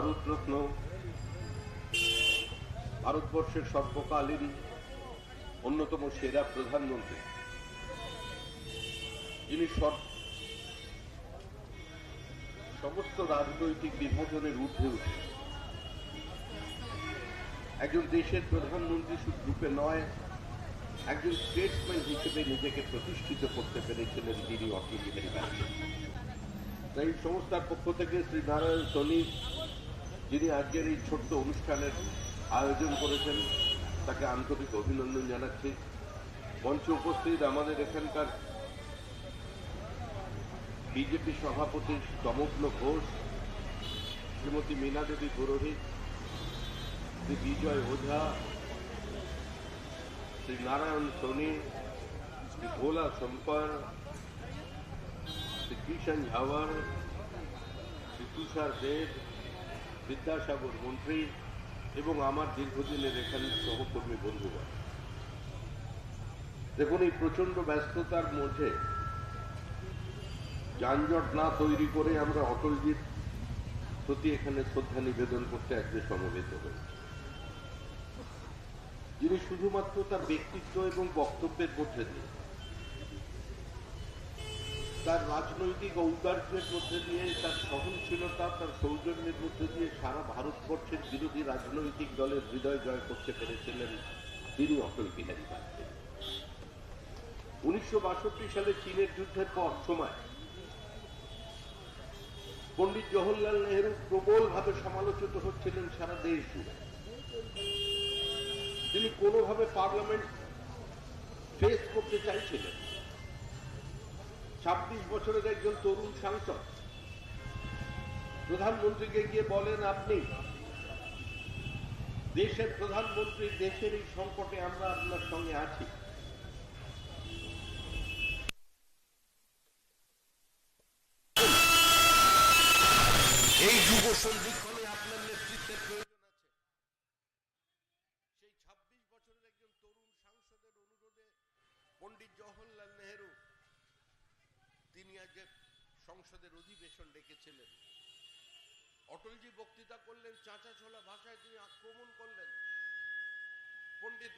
ভারতরত্ন, ভারতবর্ষের সর্বকালীন অন্যতম সেরা প্রধানমন্ত্রী। যিনি সমস্ত রাজনৈতিক বিভাজনের ঊর্ধ্বে উঠে। একজন দেশের প্রধানমন্ত্রী রূপে নয়, একজন স্টেটসম্যান হিসেবে নিজেকে প্রতিষ্ঠিত করতে পেরেছিলেন তিনি বাজপেয়ী তাই সংস্থার পক্ষ থেকে শ্রী নারায়ণ সোনি যিনি আজকের এই ছোট্ট অনুষ্ঠানের আয়োজন করেছেন, তাকে আন্তরিক অভিনন্দন জানাচ্ছি। মঞ্চে উপস্থিত আমাদের এখানকার বিজেপি সভাপতি তমগ্ন ঘোষ, শ্রীমতী মীনা দেবী পুরোহিত, শ্রী বিজয় ওঝা, শ্রী নারায়ণ সোনি, শ্রী ভোলা সম্পর শ্রী কিষণ ঝাওয়ার, শ্রী তুষার দেব বিদ্যাসাগর মন্ত্রী এবং আমার দীর্ঘদিনের এখানে সহকর্মী বন্ধুগণ দেখুন, এই প্রচণ্ড ব্যস্ততার মধ্যে যানজট না তৈরি করে আমরা অটলজির প্রতি এখানে শ্রদ্ধা নিবেদন করতে আজকে সমবেত হয়েছি যিনি শুধুমাত্র তার ব্যক্তিত্ব এবং বক্তব্যের মধ্যে দিয়ে তার রাজনৈতিক ঔদার্যের মধ্যে দিয়ে, তার সহনশীলতা, তার সৌজন্যের মধ্যে দিয়ে সারা ভারতবর্ষের বিরোধী রাজনৈতিক দলের হৃদয় জয় করতে পেরেছিলেন তিনি অটল বিহারী বাজপেয়ী। উনিশশো বাষট্টি সালে চীনের যুদ্ধের পর সময়, পণ্ডিত জওহরলাল নেহরু প্রবলভাবে সমালোচিত হচ্ছিলেন সারা দেশ জুড়ে। তিনি কোনোভাবে পার্লামেন্ট ফেস করতে চাইছিলেন ছাব্বিশ বছরের একজন তরুণ সাংসদ। প্রধানমন্ত্রীকে গিয়ে বলেন আপনি, দেশের প্রধানমন্ত্রী, দেশের এই সংকটে আমরা আপনার সঙ্গে আছি। এই যুব সন্ধিক্ষণে আপনার নেতৃত্বের প্রয়োজন আছে সেই ছাব্বিশ বছরের একজন তরুণ সাংসদের অনুরোধে পণ্ডিত জওহরলাল নেহেরু আজকে সংসদের অধিবেশন ডেকেছিলেন। অটলজি বক্তৃতা করলেন, চাঁচা ছোলা ভাষায় তিনি আক্রমণ করলেন পণ্ডিত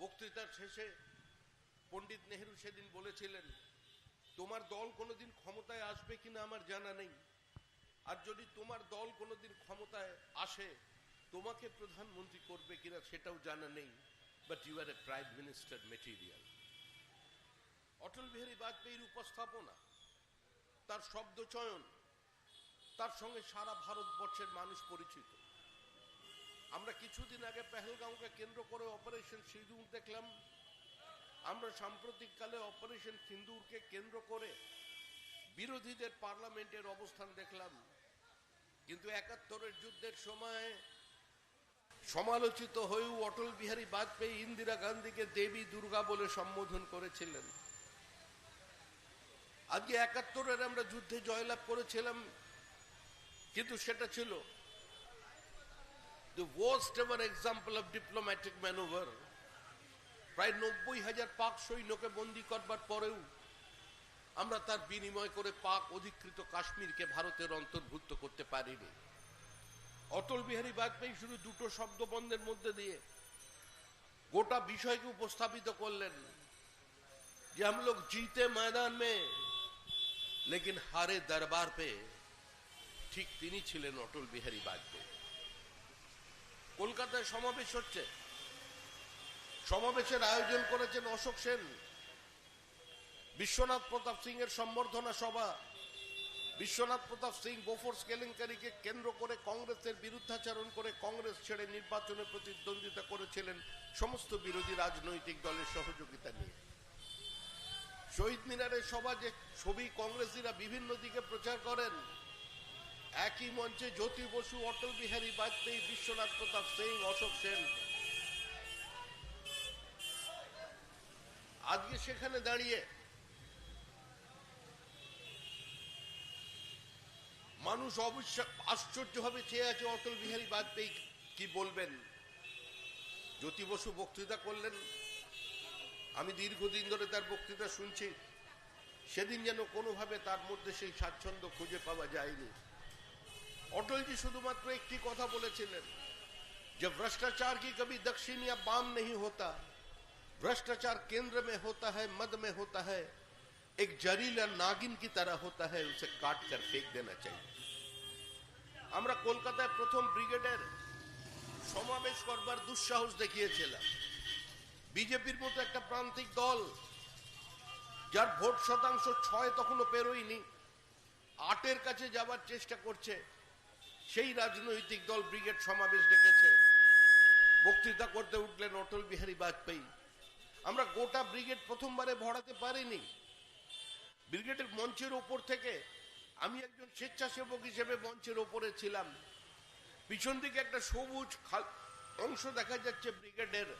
বক্তৃতার শেষে পণ্ডিত সেদিন বলেছিলেন, তোমার দল কোনোদিন ক্ষমতায় আসবে কিনা আমার জানা নেই। আর যদি তোমার দল কোনোদিন ক্ষমতায় আসে, তোমাকে প্রধানমন্ত্রী করবে কিনা সেটাও জানা নেই। But you are a prime minister material Atal Bihari বাজপেয়ীর উপস্থাপনা, তার শব্দ চয়ন, তার সঙ্গে সারা ভারতবর্ষের মানুষ পরিচিত। আমরা কিছুদিন আগে পেহেলগাঁওকে কেন্দ্র করে অপারেশন সিঁদুর দেখলাম। আমরা সাম্প্রতিককালে অপারেশন সিন্দুরকে কেন্দ্র করে বিরোধীদের পার্লামেন্টের অবস্থান দেখলাম। কিন্তু একাত্তরের যুদ্ধের সময় সমালোচিত হয়েও অটল বিহারী বাজপেয়ী ইন্দিরা গান্ধীকে দেবী দুর্গা বলে সম্বোধন করেছিলেন। আজকে একাত্তরের আমরা যুদ্ধে জয়লাভ করেছিলাম, কিন্তু সেটা ছিল the worst ever example of diplomatic maneuver প্রায় নব্বই হাজার পাক সৈন্যকে বন্দি করবার পরেও আমরা তার বিনিময় করে পাক অধিকৃত কাশ্মীরকে ভারতের অন্তর্ভুক্ত করতে পারিনি। অটল বিহারী বাজপেয়ী শুধু দুটো শব্দবন্ধের মধ্যে দিয়ে গোটা বিষয়কে উপস্থাপিত করলেন যে আমলোক জিতে ময়দান মেয়ে लेकिन हारे दरबार पे ঠিক তিনি ছিলেন অটল বিহারী বাজপেয়ী কলকাতায় সমাবেশ হচ্ছে সমাবেশের আয়োজন করেছেন অশোক সেন বিশ্বনাথ প্রতাপ সিং এর সম্বর্ধনা সভা বিশ্বনাথ প্রতাপ সিং বোফোর্স কেলেঙ্কারিকে কেন্দ্র করে কংগ্রেসের বিরুদ্ধাচরণ করে কংগ্রেস ছেড়ে নির্বাচনে প্রতিদ্বন্দ্বিতা করেছিলেন সমস্ত বিরোধী রাজনৈতিক দলের সহযোগিতা নিয়ে শহীদ মিনারের সভা যে ছবি কংগ্রেসীরা বিভিন্ন দিকে প্রচার করেন, একই মঞ্চে জ্যোতি বসু, অটল বিহারী বাজপেয়ী, বিশ্বনাথ প্রতাপ সিং, অশোক সেন। আজকে সেখানে দাঁড়িয়ে মানুষ অবশ্য আশ্চর্যভাবে চেয়ে আছে অটল বিহারী বাজপেয়ী কি বলবেন? জ্যোতি বসু বক্তৃতা করলেন। আমি দীর্ঘদিন ধরে তার বক্তৃতা শুনছি সেদিন যেন কোনোভাবে তার মধ্যে সেই স্বাচ্ছন্দ্য খুঁজে পাওয়া যায়নি অটলজি শুধুমাত্র একটি কথা বলেছিলেন जब भ्रष्टाचार की कभी दक्षिण या बाम नहीं होता भ्रष्टाचार केंद्र में होता है मद में होता है एक जरीला नागिन की तरह होता है उसे काट कर फेंक देना चाहिए আমরা কলকাতায় প্রথম ব্রিগেডের সমাবেশ করবার দুঃসাহস দেখিয়েছিলাম বিজেপির মতো একটা প্রান্তিক দল, যার ভোট শতাংশ ছয় তখনও পেরোয়নি, আটের কাছে যাবার চেষ্টা করছে, সেই রাজনৈতিক দল ব্রিগেড সমাবেশ ডেকেছে। বক্তৃতা করতে উঠলেন অটল বিহারী বাজপেয়ী। আমরা গোটা ব্রিগেড প্রথমবারে ভরাতে পারিনি। ব্রিগেডের মঞ্চের ওপর থেকে আমি একজন স্বেচ্ছাসেবক হিসেবে মঞ্চের ওপরে ছিলাম। পিছন দিকে একটা সবুজ অংশ দেখা যাচ্ছে ব্রিগেডের।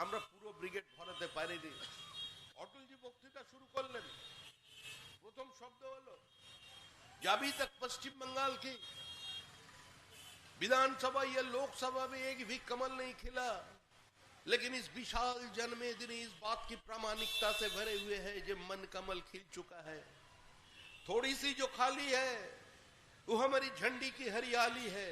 আমরা পুরো ব্রিগেড ভরাতে পারিনি অটলজি বক্তৃতা শুরু করলেন প্রথম শব্দ হলো যাবি তক পশ্চিম बंगाल की विधानसभा या लोकसभा में एक भी कमल नहीं खिला लेकिन इस विशाल जन्मेदिनी इस बात की प्रामाणिकता से भरे हुए है जो मन कमल खिल चुका है थोड़ी सी जो खाली है वो हमारी झंडी की हरियाली है